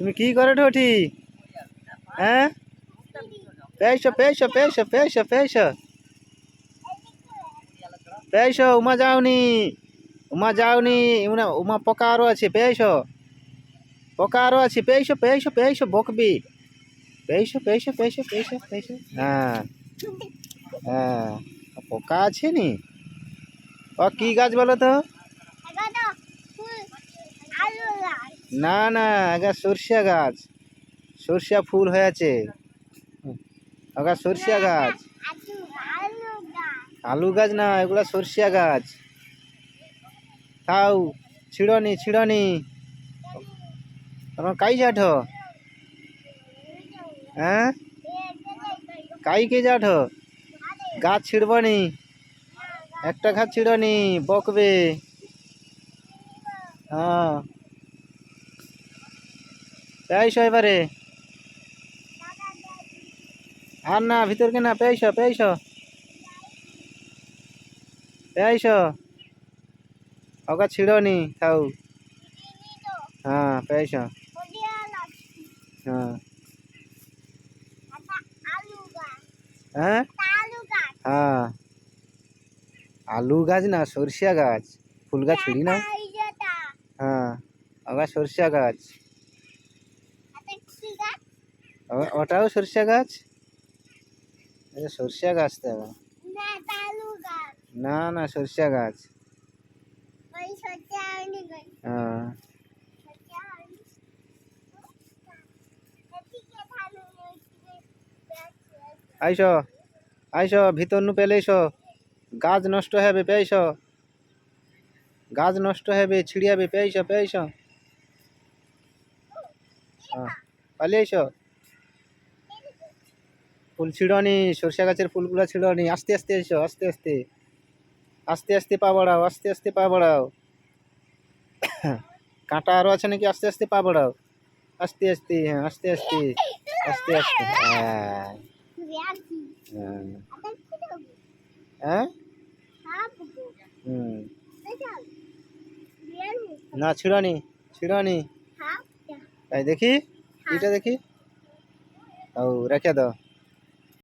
তুমি কি করে ঠোঁটি? হ্যাঁ? পেয়েছ পেয়েছ পেয়েছ পেয়েছ পেয়েছ। পেয়েছ, উমা যাওনি। উমা যাওনি, উমা উমা পোকা আরও আছে, পেয়েছ। পোকা আরও আছে, পেয়েছ পেয়েছ পেয়েছ, বকবি। পেয়েছ পেয়েছ পেয়েছ পেয়েছ পেয়েছ। হ্যাঁ। হ্যাঁ। পোকা আছে নি ও, কি গাছ বলো তো? না না, আগা সরষা গাছ। সরষা ফুল হয়েছে। আগা সরষা গাছ। আলু গাছ না, এগুলা সরষা গাছ। খাও ছিড়নি ছিড়নি। তোমার কাই যাঠ হ্যাঁ? কাই কে যাঠ গাছ ছিড়বনি। একটা গাছ ছিড়নি, বকবে। হ্যাঁ। পেয়েছ এবারে। আর না ভিতরকে না পেয়েছ পেয়েছ পেয়েছ ওকে ছিড়নি খাও। হ্যাঁ পেয়েছ হ্যাঁ। হ্যাঁ? হ্যাঁ। আলু গাছ না সরষা গাছ। ফুল গাছ ছিড়ি না? হ্যাঁ ওগা সরষা গাছ। ওটাও সরষা গাছ? সরষা গাছ তো। না না সরষা গাছ। হ্যাঁ আইস আইস ভিতর নু পেলে গাছ নষ্ট হবে পেয়েছ। গাছ নষ্ট হবে ছিড়িয়াবে পেয়েছ পেয়েছ। পালিয়ে এসো। ফুল ছিড়নি সরষা গাছের ফুলগুলো ছিড়নি আস্তে আস্তে এসো, আস্তে আস্তে। আস্তে আস্তে পা বাড়াও, আস্তে আস্তে পা বাড়াও। কাঁটা আরও আছে নাকি? আস্তে আস্তে পা বাড়াও। আস্তে আস্তে হ্যাঁ আস্তে আস্তে আস্তে আস্তে হ্যাঁ। হ্যাঁ। হুম। না ছিড়নি ছিড়নি তাই দেখি এটা দেখি। ও, রেখে দাও।